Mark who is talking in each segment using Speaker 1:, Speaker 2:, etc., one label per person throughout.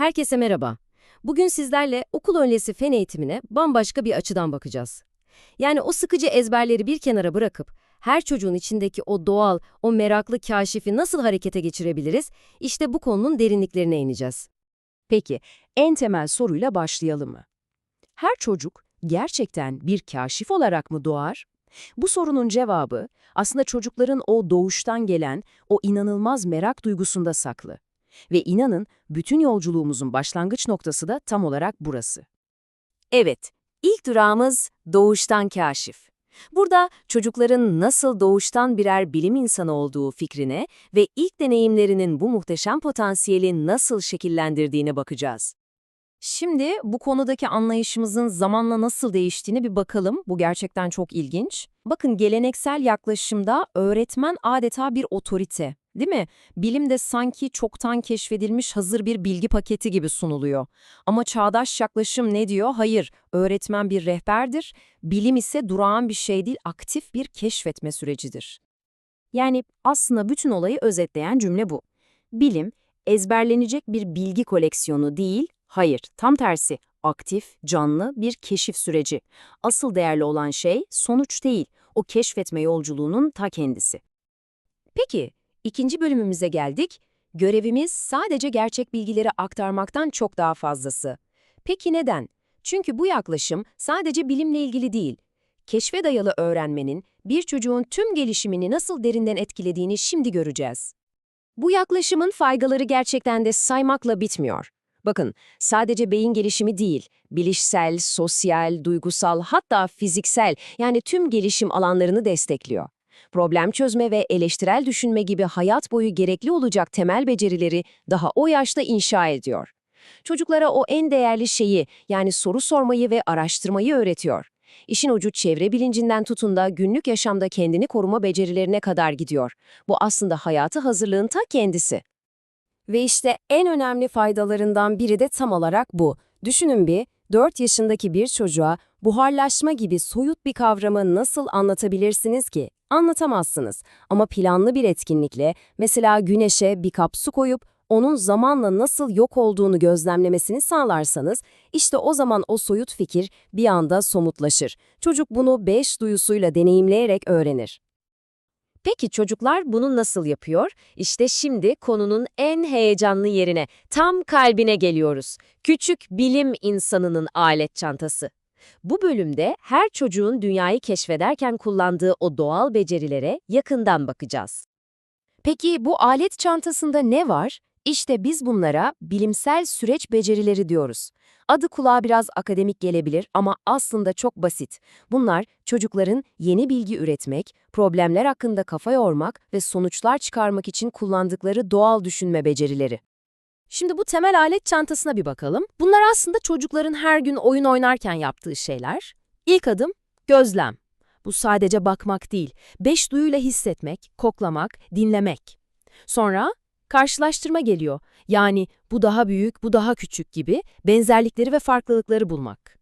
Speaker 1: Herkese merhaba. Bugün sizlerle okul öncesi fen eğitimine bambaşka bir açıdan bakacağız. Yani o sıkıcı ezberleri bir kenara bırakıp her çocuğun içindeki o doğal, o meraklı kaşifi nasıl harekete geçirebiliriz? İşte bu konunun derinliklerine ineceğiz.
Speaker 2: Peki, en temel soruyla başlayalım mı? Her çocuk gerçekten bir kaşif olarak mı doğar? Bu sorunun cevabı aslında çocukların o doğuştan gelen o inanılmaz merak duygusunda saklı. Ve inanın bütün yolculuğumuzun başlangıç noktası da tam olarak burası. Evet, ilk durağımız doğuştan kaşif. Burada çocukların nasıl doğuştan birer bilim insanı olduğu fikrine ve ilk deneyimlerinin bu muhteşem potansiyeli nasıl şekillendirdiğine bakacağız.
Speaker 1: Şimdi bu konudaki anlayışımızın zamanla nasıl değiştiğini bir bakalım. Bu gerçekten çok ilginç. Bakın geleneksel yaklaşımda öğretmen adeta bir otorite, değil mi? Bilim de sanki çoktan keşfedilmiş hazır bir bilgi paketi gibi sunuluyor. Ama çağdaş yaklaşım ne diyor? Hayır, öğretmen bir rehberdir. Bilim ise durağan bir şey değil, aktif bir keşfetme sürecidir.
Speaker 2: Yani aslında bütün olayı özetleyen cümle bu. Bilim, ezberlenecek bir bilgi koleksiyonu değil, hayır, tam tersi, aktif, canlı bir keşif süreci. Asıl değerli olan şey sonuç değil, o keşfetme yolculuğunun ta kendisi. Peki, ikinci bölümümüze geldik. Görevimiz sadece gerçek bilgileri aktarmaktan çok daha fazlası. Peki neden? Çünkü bu yaklaşım sadece bilimle ilgili değil. Keşfe dayalı öğrenmenin bir çocuğun tüm gelişimini nasıl derinden etkilediğini şimdi göreceğiz. Bu yaklaşımın faydaları gerçekten de saymakla bitmiyor. Bakın, sadece beyin gelişimi değil, bilişsel, sosyal, duygusal, hatta fiziksel yani tüm gelişim alanlarını destekliyor. Problem çözme ve eleştirel düşünme gibi hayat boyu gerekli olacak temel becerileri daha o yaşta inşa ediyor. Çocuklara o en değerli şeyi yani soru sormayı ve araştırmayı öğretiyor. İşin ucu çevre bilincinden tutun da günlük yaşamda kendini koruma becerilerine kadar gidiyor. Bu aslında hayatı hazırlığın ta kendisi. Ve işte en önemli faydalarından biri de tam olarak bu. Düşünün bir, 4 yaşındaki bir çocuğa buharlaşma gibi soyut bir kavramı nasıl anlatabilirsiniz ki? Anlatamazsınız. Ama planlı bir etkinlikle, mesela güneşe bir kap su koyup onun zamanla nasıl yok olduğunu gözlemlemesini sağlarsanız, işte o zaman o soyut fikir bir anda somutlaşır. Çocuk bunu beş duyusuyla deneyimleyerek öğrenir. Peki çocuklar bunu nasıl yapıyor? İşte şimdi konunun en heyecanlı yerine, tam kalbine geliyoruz. Küçük bilim insanının alet çantası. Bu bölümde her çocuğun dünyayı keşfederken kullandığı o doğal becerilere yakından bakacağız. Peki bu alet çantasında ne var? İşte biz bunlara bilimsel süreç becerileri diyoruz. Adı kulağa biraz akademik gelebilir ama aslında çok basit. Bunlar çocukların yeni bilgi üretmek, problemler hakkında kafa yormak ve sonuçlar çıkarmak için kullandıkları doğal düşünme becerileri. Şimdi bu temel alet çantasına bir bakalım. Bunlar aslında çocukların her gün oyun oynarken yaptığı şeyler. İlk adım gözlem. Bu sadece bakmak değil, beş duyuyla hissetmek, koklamak, dinlemek. Sonra karşılaştırma geliyor. Yani bu daha büyük, bu daha küçük gibi benzerlikleri ve farklılıkları bulmak.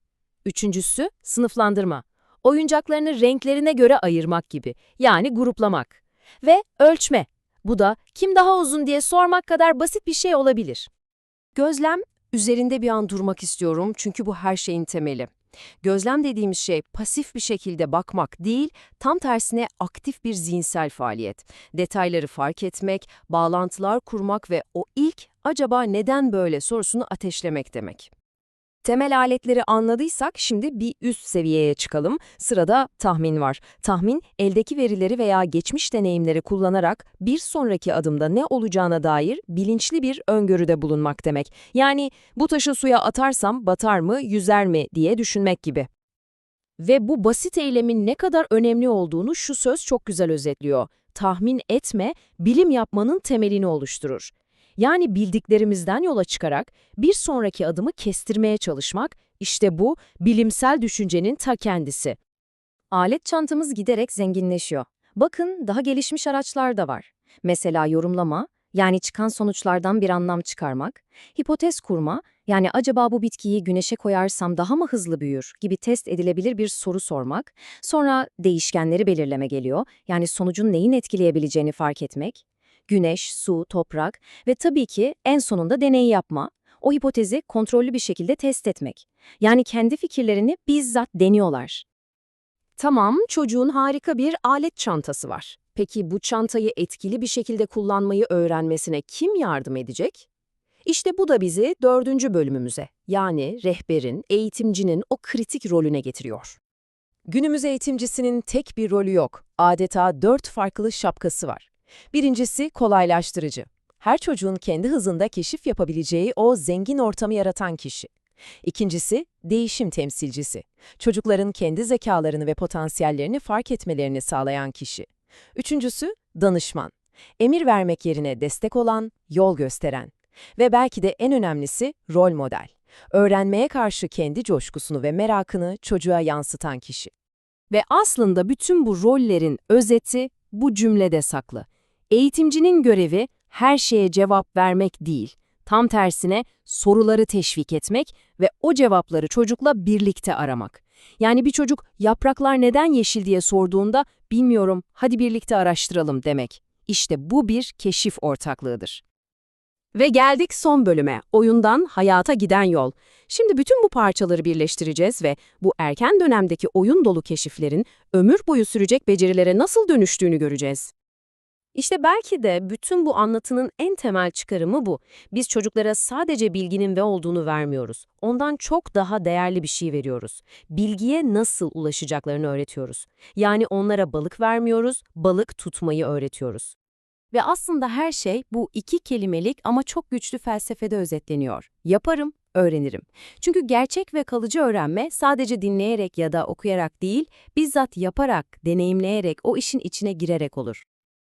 Speaker 2: Üçüncüsü sınıflandırma. Oyuncaklarını renklerine göre ayırmak gibi. Yani gruplamak. Ve ölçme. Bu da kim daha uzun diye sormak kadar basit bir şey olabilir. Gözlem, üzerinde bir an durmak istiyorum çünkü bu her şeyin temeli. Gözlem dediğimiz şey pasif bir şekilde bakmak değil, tam tersine aktif bir zihinsel faaliyet. Detayları fark etmek, bağlantılar kurmak ve o ilk acaba neden böyle sorusunu ateşlemek demek. Temel aletleri anladıysak şimdi bir üst seviyeye çıkalım. Sırada tahmin var. Tahmin, eldeki verileri veya geçmiş deneyimleri kullanarak bir sonraki adımda ne olacağına dair bilinçli bir öngörüde bulunmak demek. Yani bu taşı suya atarsam batar mı, yüzer mi diye düşünmek gibi. Ve bu basit eylemin ne kadar önemli olduğunu şu söz çok güzel özetliyor. Tahmin etme, bilim yapmanın temelini oluşturur. Yani bildiklerimizden yola çıkarak bir sonraki adımı kestirmeye çalışmak, işte bu bilimsel düşüncenin ta kendisi. Alet çantamız giderek zenginleşiyor. Bakın daha gelişmiş araçlar da var. Mesela yorumlama, yani çıkan sonuçlardan bir anlam çıkarmak, hipotez kurma, yani acaba bu bitkiyi güneşe koyarsam daha mı hızlı büyür gibi test edilebilir bir soru sormak, sonra değişkenleri belirleme geliyor, yani sonucun neyin etkileyebileceğini fark etmek, güneş, su, toprak ve tabii ki en sonunda deney yapma. o hipotezi kontrollü bir şekilde test etmek. Yani kendi fikirlerini bizzat deniyorlar. Tamam, çocuğun harika bir alet çantası var. Peki bu çantayı etkili bir şekilde kullanmayı öğrenmesine kim yardım edecek? İşte bu da bizi dördüncü bölümümüze, yani rehberin, eğitimcinin o kritik rolüne getiriyor.
Speaker 1: Günümüz eğitimcisinin tek bir rolü yok. Adeta dört farklı şapkası var. Birincisi kolaylaştırıcı. Her çocuğun kendi hızında keşif yapabileceği o zengin ortamı yaratan kişi. İkincisi, değişim temsilcisi. Çocukların kendi zekalarını ve potansiyellerini fark etmelerini sağlayan kişi. Üçüncüsü, danışman. Emir vermek yerine destek olan, yol gösteren. Ve belki de en önemlisi, rol model. Öğrenmeye karşı kendi coşkusunu ve merakını çocuğa yansıtan kişi.
Speaker 2: Ve aslında bütün bu rollerin özeti bu cümlede saklı. Eğitimcinin görevi her şeye cevap vermek değil, tam tersine soruları teşvik etmek ve o cevapları çocukla birlikte aramak. Yani bir çocuk yapraklar neden yeşil diye sorduğunda bilmiyorum hadi birlikte araştıralım demek. İşte bu bir keşif ortaklığıdır. Ve geldik son bölüme, oyundan hayata giden yol. Şimdi bütün bu parçaları birleştireceğiz ve bu erken dönemdeki oyun dolu keşiflerin ömür boyu sürecek becerilere nasıl dönüştüğünü göreceğiz. İşte belki de bütün bu anlatının en temel çıkarımı bu. Biz çocuklara sadece bilginin ve olduğunu vermiyoruz. Ondan çok daha değerli bir şey veriyoruz. Bilgiye nasıl ulaşacaklarını öğretiyoruz. Yani onlara balık vermiyoruz, balık tutmayı öğretiyoruz. Ve aslında her şey bu iki kelimelik ama çok güçlü felsefede özetleniyor. Yaparım, öğrenirim. Çünkü gerçek ve kalıcı öğrenme sadece dinleyerek ya da okuyarak değil, bizzat yaparak, deneyimleyerek, o işin içine girerek olur.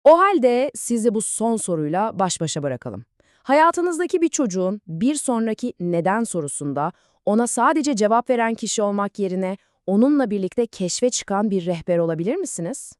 Speaker 3: O halde sizi bu son soruyla baş başa bırakalım. Hayatınızdaki bir çocuğun bir sonraki neden sorusunda ona sadece cevap veren kişi olmak yerine onunla birlikte keşfe çıkan bir rehber olabilir misiniz?